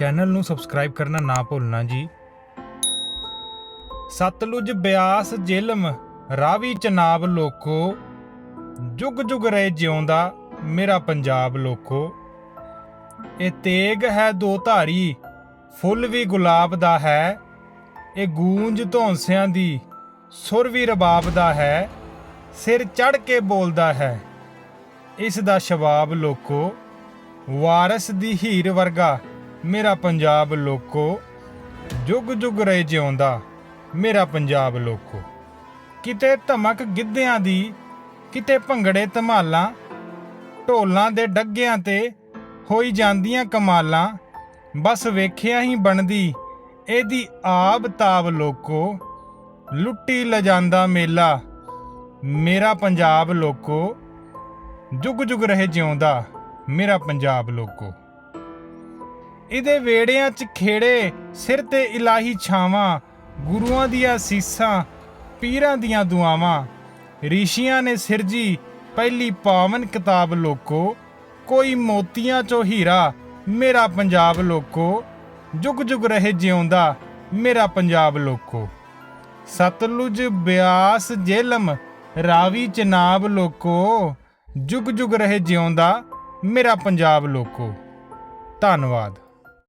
Channel ਨੂੰ subscribe ਕਰਨਾ ਨਾ ਭੁੱਲਣਾ ਜੀ। ਸਤਲੁਜ ਬਿਆਸ ਜੇਲਮ, ਰਾਵੀ ਚਨਾਬ ਲੋਕੋ, ਜੁਗ ਜੁਗ ਰਹੇ ਜਿਉਂਦਾ ਮੇਰਾ ਪੰਜਾਬ ਲੋਕੋ। ਇਹ ਤੇਗ ਹੈ ਦੋ ਧਾਰੀ, ਫੁੱਲ ਵੀ ਗੁਲਾਬ ਦਾ ਹੈ। ਇਹ ਗੂੰਜ ਧੌਂਸਿਆਂ ਦੀ ਸੁਰ ਵੀ ਰਬਾਬ ਦਾ ਹੈ, ਸਿਰ ਚੜ ਕੇ ਬੋਲਦਾ ਹੈ। ਇਸ ਦਾ ਸ਼ਬਾਬ ਲੋਕੋ, ਵਾਰਸ ਦੀ ਹੀਰ ਵਰਗਾ ਮੇਰਾ ਪੰਜਾਬ ਲੋਕੋ, ਜੁਗ ਜੁਗ ਰਹੇ ਜਿਉਂਦਾ, ਮੇਰਾ ਪੰਜਾਬ ਲੋਕੋ। ਕਿਤੇ ਧਮਕ ਗਿੱਧਿਆਂ ਦੀ, ਕਿਤੇ ਭੰਗੜੇ ਧਮਾਲਾਂ, ਢੋਲਾਂ ਦੇ ਡੱਗਿਆਂ ਤੇ ਹੋਈ ਜਾਂਦੀਆਂ ਕਮਾਲਾਂ, ਬਸ ਵੇਖਿਆ ਹੀ ਬਣਦੀ, ਇਹਦੀ ਆਬ ਤਾਬ ਲੋਕੋ, ਲੁੱਟੀ ਲਜਾਂਦਾ ਮੇਲਾ, ਮੇਰਾ ਪੰਜਾਬ ਲੋਕੋ, ਜੁਗ ਜੁਗ ਰਹੇ ਜਿਉਂਦਾ, ਮੇਰਾ ਪੰਜਾਬ ਲੋਕੋ। ਇਹਦੇ ਵੇੜਿਆਂ 'ਚ ਖੇੜੇ, ਸਿਰ ਤੇ ਇਲਾਹੀ ਛਾਵਾਂ, ਗੁਰੂਆਂ ਦੀਆਂ ਸੀਸਾਂ, ਪੀਰਾਂ ਦੀਆਂ ਦੁਆਵਾਂ। ਰਿਸ਼ੀਆਂ ਨੇ ਸਿਰਜੀ ਪਹਿਲੀ ਪਾਵਨ ਕਿਤਾਬ ਲੋਕੋ, ਕੋਈ ਮੋਤੀਆਂ 'ਚੋਂ ਹੀਰਾ, ਮੇਰਾ ਪੰਜਾਬ ਲੋਕੋ। ਜੁਗ ਜੁਗ ਰਹੇ ਜਿਉਂਦਾ, ਮੇਰਾ ਪੰਜਾਬ ਲੋਕੋ। ਸਤਲੁਜ ਬਿਆਸ ਜੇਲਮ, ਰਾਵੀ ਚਨਾਬ ਲੋਕੋ। ਜੁਗ ਜੁਗ ਰਹੇ ਜਿਉਂਦਾ, ਮੇਰਾ ਪੰਜਾਬ ਲੋਕੋ। ਧੰਨਵਾਦ।